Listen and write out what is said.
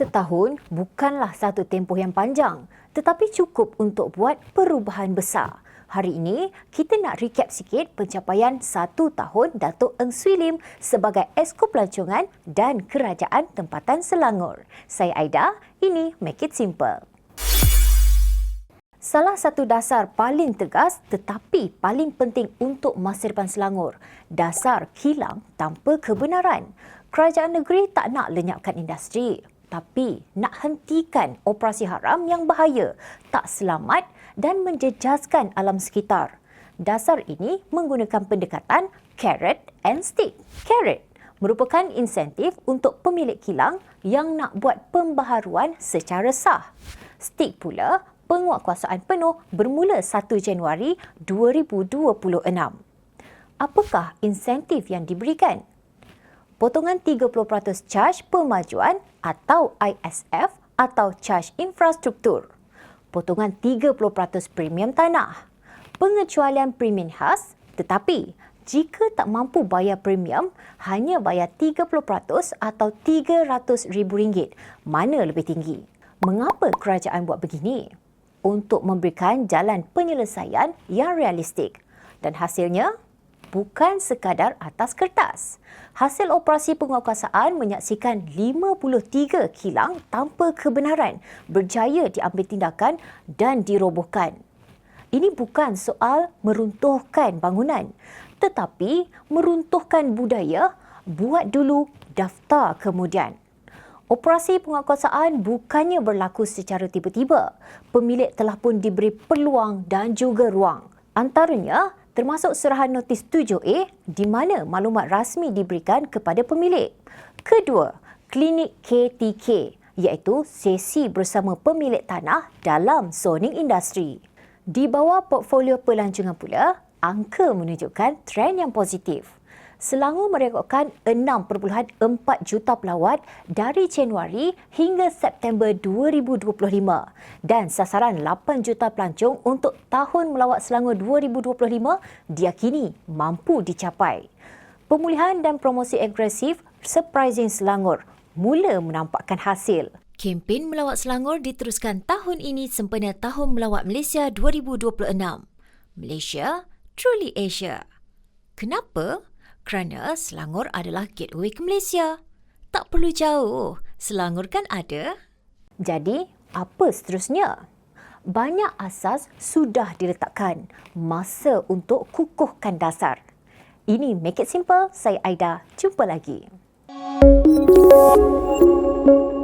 Setahun bukanlah satu tempoh yang panjang tetapi cukup untuk buat perubahan besar. Hari ini, kita nak recap sikit pencapaian satu tahun Datuk Eng Swee Lim sebagai Esko Pelancongan dan Kerajaan Tempatan Selangor. Saya Aida, ini Make It Simple. Salah satu dasar paling tegas tetapi paling penting untuk masa depan Selangor, dasar kilang tanpa kebenaran. Kerajaan negeri tak nak lenyapkan industri tapi nak hentikan operasi haram yang bahaya, tak selamat dan menjejaskan alam sekitar. Dasar ini menggunakan pendekatan carrot and stick. Carrot merupakan insentif untuk pemilik kilang yang nak buat pembaharuan secara sah. Stick pula penguatkuasaan penuh bermula 1 Januari 2026. Apakah insentif yang diberikan? Potongan 30% charge pemajuan atau ISF atau charge infrastruktur, potongan 30% premium tanah, pengecualian premium khas tetapi jika tak mampu bayar premium, hanya bayar 30% atau RM300,000. Mana lebih tinggi? Mengapa kerajaan buat begini? Untuk memberikan jalan penyelesaian yang realistik. Dan hasilnya, bukan sekadar atas kertas. Hasil operasi penguatkuasaan menyaksikan 53 kilang tanpa kebenaran berjaya diambil tindakan dan dirobohkan. Ini bukan soal meruntuhkan bangunan tetapi meruntuhkan budaya buat dulu daftar kemudian. Operasi penguatkuasaan bukannya berlaku secara tiba-tiba. Pemilik telah pun diberi peluang dan juga ruang. Antaranya, termasuk serahan notis 7A di mana maklumat rasmi diberikan kepada pemilik. Kedua, klinik KTK iaitu sesi bersama pemilik tanah dalam zoning industri. Di bawah portfolio pelancongan pula, angka menunjukkan trend yang positif. Selangor merekodkan 6.4 juta pelawat dari Januari hingga September 2025 dan sasaran 8 juta pelancong untuk tahun melawat Selangor 2025 diakini mampu dicapai. Pemulihan dan promosi agresif Surprising Selangor mula menampakkan hasil. Kempen melawat Selangor diteruskan tahun ini sempena Tahun Melawat Malaysia 2026. Malaysia, truly Asia. Kenapa? Kerana Selangor adalah gateway ke Malaysia. Tak perlu jauh, Selangor kan ada. Jadi, apa seterusnya? Banyak asas sudah diletakkan. Masa untuk kukuhkan dasar. Ini Make It Simple. Saya Aida. Jumpa lagi. You.